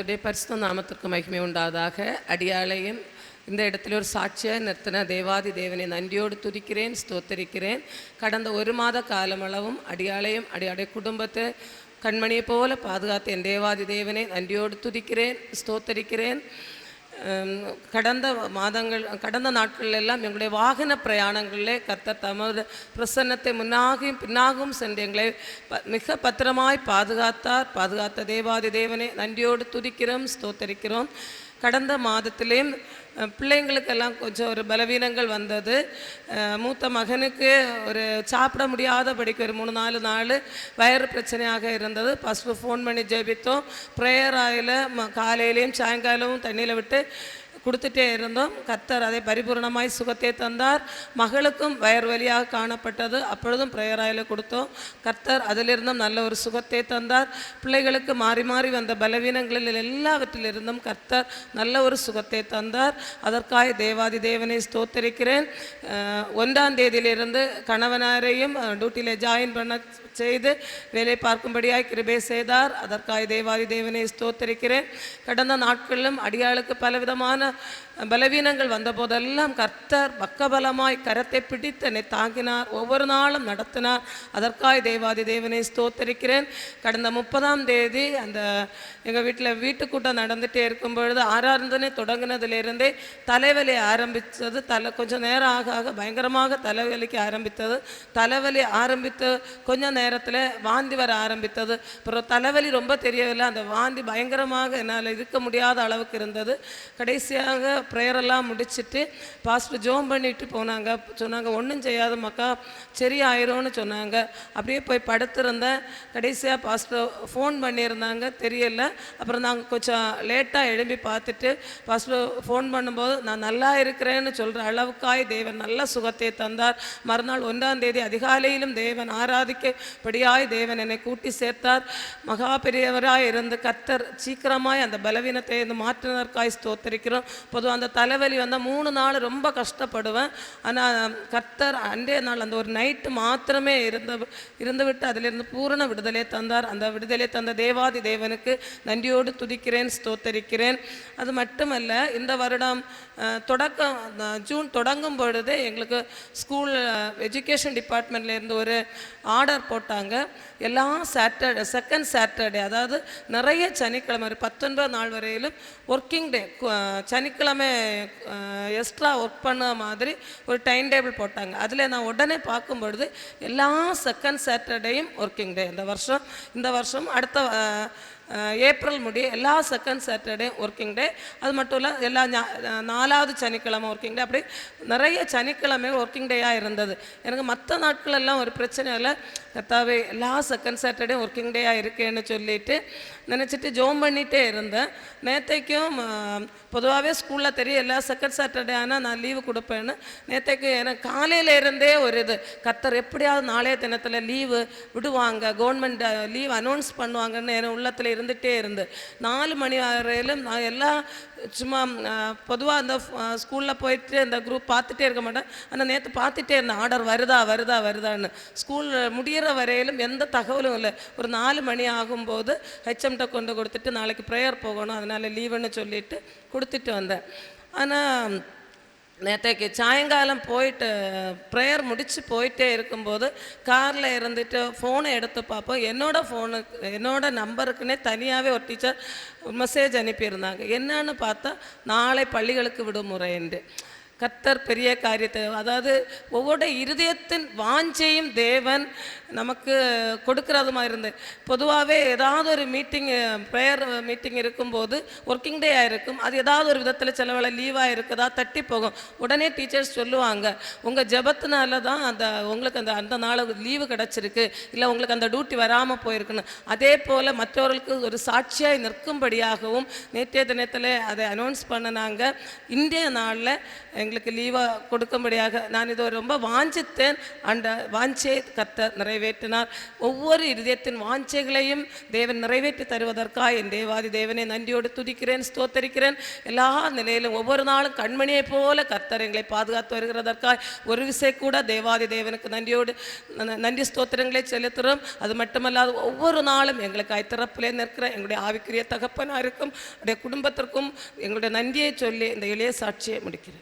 கர்த்தருடைய பரிசுத்த நாமத்திற்கு மகிமை உண்டாதாக. அடியாளையும் இந்த இடத்துல ஒரு சாட்சியாக நிறுத்தின தேவாதி தேவனை நன்றியோடு துதிக்கிறேன் ஸ்தோத்தரிக்கிறேன். கடந்த ஒரு மாத காலமளவும் அடியாளையும் அடியாடைய குடும்பத்தை கண்மணியை போல பாதுகாத்த என் தேவாதி தேவனை நன்றியோடு துதிக்கிறேன் ஸ்தோத்தரிக்கிறேன். கடந்த மாதங்கள் கடந்த நாட்கள் எல்லாம் எங்களுடைய வாகன பிரயாணங்களிலே கர்த்தர் தமது பிரசன்னத்தை முன்னாகவும் பின்னாகவும் சென்று எங்களை ப- மிக பத்திரமாய் பாதுகாத்தார். பாதுகாத்த தேவாதி தேவனை நன்றியோடு துதிக்கிறோம் ஸ்தோத்தரிக்கிறோம். கடந்த மாதத்துலேயும் பிள்ளைங்களுக்கெல்லாம் கொஞ்சம் ஒரு பலவீனங்கள் வந்தது. மூத்த மகனுக்கு ஒரு சாப்பிட முடியாதபடிக்கு ஒரு மூணு நாலு நாள் வயிறு பிரச்சனையாக இருந்தது. ஃபஸ்ட்டு ஃபோன் பண்ணி ஜெபித்தோம். ப்ரேயர் ஆயில் காலையிலையும் சாயங்காலமும் தண்ணியில் விட்டு கொடுத்துட்டே இருந்தோம். கத்தர் அதை பரிபூர்ணமாய் சுகத்தை தந்தார். மகளுக்கும் வயர் வலியாக காணப்பட்டது. அப்பொழுதும் பிரேயராயில் கொடுத்தோம். கர்த்தர் அதிலிருந்தும் நல்ல ஒரு சுகத்தை தந்தார். பிள்ளைகளுக்கு மாறி மாறி வந்த பலவீனங்களில் எல்லாவற்றிலிருந்தும் கர்த்தர் நல்ல ஒரு சுகத்தை தந்தார். அதற்காக தேவாதி தேவனை ஸ்தோத்தரிக்கிறேன். ஒன்றாம் தேதியிலிருந்து கணவனாரையும் டியூட்டியில் ஜாயின் பண்ண செய்து வேலை பார்க்கும்படியாய் கிருபை செய்தார். அதற்காக தேவாதி தேவனை ஸ்தோத்தரிக்கிறேன். கடந்த நாட்களிலும் அடியாளுக்கு பலவிதமான பலவீனங்கள் வந்தபோதெல்லாம் கர்த்தர் பக்கபலமாய் கரத்தை பிடித்து என்னை தாங்கினார். ஒவ்வொரு நாளும் நடத்தினார். அதற்காக தேவாதி தேவனை ஸ்தோத்தரிக்கிறேன். கடந்த முப்பதாம் தேதி அந்த எங்கள் வீட்டில் வீட்டுக்கூட்டம் நடந்துகிட்டே இருக்கும் பொழுது ஆராதனை தொடங்கினதிலிருந்தே தலைவலி ஆரம்பித்தது. தலை கொஞ்சம் நேரம் ஆக ஆக பயங்கரமாக தலைவலிக்கு ஆரம்பித்தது. தலைவலி ஆரம்பித்து கொஞ்ச நேரத்தில் வாந்தி வர ஆரம்பித்தது. அப்புறம் தலைவலி ரொம்ப தெரியவில்லை. அந்த வாந்தி பயங்கரமாக என்னால் இருக்க முடியாத அளவுக்கு இருந்தது. சரியாக ப்ரேயரெல்லாம் முடிச்சுட்டு பாஸ்டர் ஜோம் பண்ணிட்டு போனாங்க. சொன்னாங்க ஒன்றும் செய்யாத மக்கா சரியாயிரும்னு சொன்னாங்க. அப்படியே போய் படுத்திருந்தேன். கடைசியாக பாஸ்டர் ஃபோன் பண்ணியிருந்தாங்க தெரியல. அப்புறம் நாங்கள் கொஞ்சம் லேட்டாக எழும்பி பார்த்துட்டு பாஸ்டர் ஃபோன் பண்ணும்போது நான் நல்லா இருக்கிறேன்னு சொல்கிற அளவுக்காய் தேவன் நல்ல சுகத்தை தந்தார். மறுநாள் ஒன்றாம் தேதி அதிகாலையிலும் தேவன் ஆராதிக்கப்படியாய் தேவன் என்னை கூட்டி சேர்த்தார். மகா பெரியவராக இருந்து கத்தர் சீக்கிரமாய் அந்த பலவீனத்தை இருந்து மாற்றினதற்காய் ஸ்தோத்தரிக்கிறோம். பொதுவாக அந்த தலைவலி வந்தால் மூணு நாள் ரொம்ப கஷ்டப்படுவேன். ஆனால் கர்த்தர் அன்றைய நாள் அந்த ஒரு நைட்டு மாத்திரமே இருந்த இருந்து விட்டு அதிலிருந்து பூரண விடுதலை தந்தார். அந்த விடுதலை தந்த தேவாதி தேவனுக்கு நன்றியோடு துதிக்கிறேன் ஸ்தோத்தரிக்கிறேன். அது மட்டுமல்ல இந்த வருடம் தொடக்கம் ஜூன் தொடங்கும் பொழுது எங்களுக்கு ஸ்கூல் எஜுகேஷன் டிபார்ட்மெண்ட்லேருந்து ஒரு ஆர்டர் போட்டாங்க. எல்லா சாட்டர்டே செகண்ட் சாட்டர்டே அதாவது நிறைய சனிக்கிழமை பத்தொன்பது நாள் வரையிலும் ஒர்க்கிங் டே சனிக்கிழமை எக்ஸ்ட்ரா ஒர்க் பண்ண மாதிரி ஒரு டைம் டேபிள் போட்டாங்க. அதில் நான் உடனே பார்க்கும்பொழுது எல்லா செகண்ட் சாட்டர்டேயும் ஒர்க்கிங் டே இந்த வருஷம் இந்த வருஷம் அடுத்த ஏப்ரல் முடி எல்லா செகண்ட் சாட்டர்டே ஒர்க்கிங் டே அது மட்டும் இல்லை எல்லா நாலாவது சனிக்கிழமை ஒர்க்கிங் டே அப்படி நிறைய சனிக்கிழமை ஒர்க்கிங் டேயாக இருந்தது. எனக்கு மற்ற நாட்கள் எல்லாம் ஒரு பிரச்சனை இல்லை. கத்தாவே எல்லா செகண்ட் சாட்டர்டே ஒர்க்கிங் டேயாக இருக்கேன்னு சொல்லிட்டு நினச்சிட்டு ஜோம் பண்ணிகிட்டே இருந்தேன். நேற்றைக்கும் பொதுவாகவே ஸ்கூலில் தெரியும் எல்லா செகண்ட் சாட்டர்டே ஆனால் நான் லீவு கொடுப்பேன்னு. நேற்றைக்கு எனக்கு காலையில் இருந்தே ஒரு இது கத்தர் எப்படியாவது நாளைய தினத்தில் லீவு விடுவாங்க கவர்மெண்ட் லீவ் அனௌன்ஸ் பண்ணுவாங்கன்னு என் உள்ளத்தில் இருந்துகிட்டே இருந்து. நாலு மணி வரையிலும் நான் எல்லாம் சும்மா பொதுவாக அந்த ஸ்கூலில் போயிட்டு அந்த குரூப் பார்த்துட்டே இருக்க மாட்டேன். ஆனால் நேற்று பார்த்துட்டே இருந்தேன். ஆர்டர் வருதா வருதா வருதான்னு. ஸ்கூல் முடியிற வரையிலும் எந்த தகவலும் இல்லை. ஒரு நாலு மணி ஆகும்போது ஹெச்எம்கிட்ட கொண்டு கொடுத்துட்டு நாளைக்கு ப்ரேயர் போகணும். அதனால் லீவுன்னு சொல்லிட்டு கொடுத்துட்டு வந்தேன். ஆனால் நேற்றைக்கு சாயங்காலம் போயிட்டு ப்ரேயர் முடித்து போயிட்டே இருக்கும்போது காரில் இருந்துட்டு ஃபோனை எடுத்து பார்ப்போம். என்னோடய ஃபோனுக்கு என்னோடய நம்பருக்குன்னே தனியாகவே ஒரு டீச்சர் மெசேஜ் அனுப்பியிருந்தாங்க. என்னன்னு பார்த்தா நாளை பள்ளிகளுக்கு விடுமுறை என்று கத்தர் பெரிய காரியத்தை அதாவது ஒவ்வொரு இருதயத்தின் வாஞ்சையும் தேவன் நமக்கு கொடுக்கறது மாதிரி இருந்து. பொதுவாகவே ஏதாவது ஒரு மீட்டிங் ப்ரேயர் மீட்டிங் இருக்கும்போது ஒர்க்கிங் டே இருக்கும் அது ஏதாவது ஒரு விதத்தில் சில வேளை லீவாக இருக்குதா தட்டி போகும். உடனே டீச்சர்ஸ் சொல்லுவாங்க உங்கள் ஜபத்தினால தான் அந்த உங்களுக்கு அந்த அந்த நாள் லீவு கிடச்சிருக்கு. இல்லை உங்களுக்கு அந்த டியூட்டி வராமல் போயிருக்குன்னு. அதே போல் மற்றவர்களுக்கு ஒரு சாட்சியாக நிற்கும்படியாகவும் நேற்றைய தினத்தில் அதை அனௌன்ஸ் பண்ணினாங்க. இந்திய நாளில் எங்கள் எங்களுக்கு லீவாக கொடுக்கும்படியாக நான் இதை ரொம்ப வாஞ்சித்தேன். அந்த வாஞ்சே கத்த நிறைவேற்றினார். ஒவ்வொரு இதயத்தின் வாஞ்சைகளையும் தேவன் நிறைவேற்றி தருவதற்காக என் தேவாதி தேவனை நன்றியோடு துதிக்கிறேன் ஸ்தோத்தரிக்கிறேன். எல்லா நிலையிலும் ஒவ்வொரு நாளும் கண்மணியைப் போல கர்த்தர் எங்களை பாதுகாத்து வருகிறதற்காக ஒரு விசை கூட தேவாதி தேவனுக்கு நன்றியோடு நன்றி ஸ்தோத்திரங்களை செலுத்துகிறோம். அது மட்டுமல்லாது ஒவ்வொரு நாளும் எங்களுக்கு ஐத்திறப்பிலே நிற்கிற எங்களுடைய ஆவிக்குரிய தகப்பனாக இருக்கும் உடைய குடும்பத்திற்கும் எங்களுடைய நன்றியை சொல்லி இந்த இளைய சாட்சியை முடிக்கிறேன்.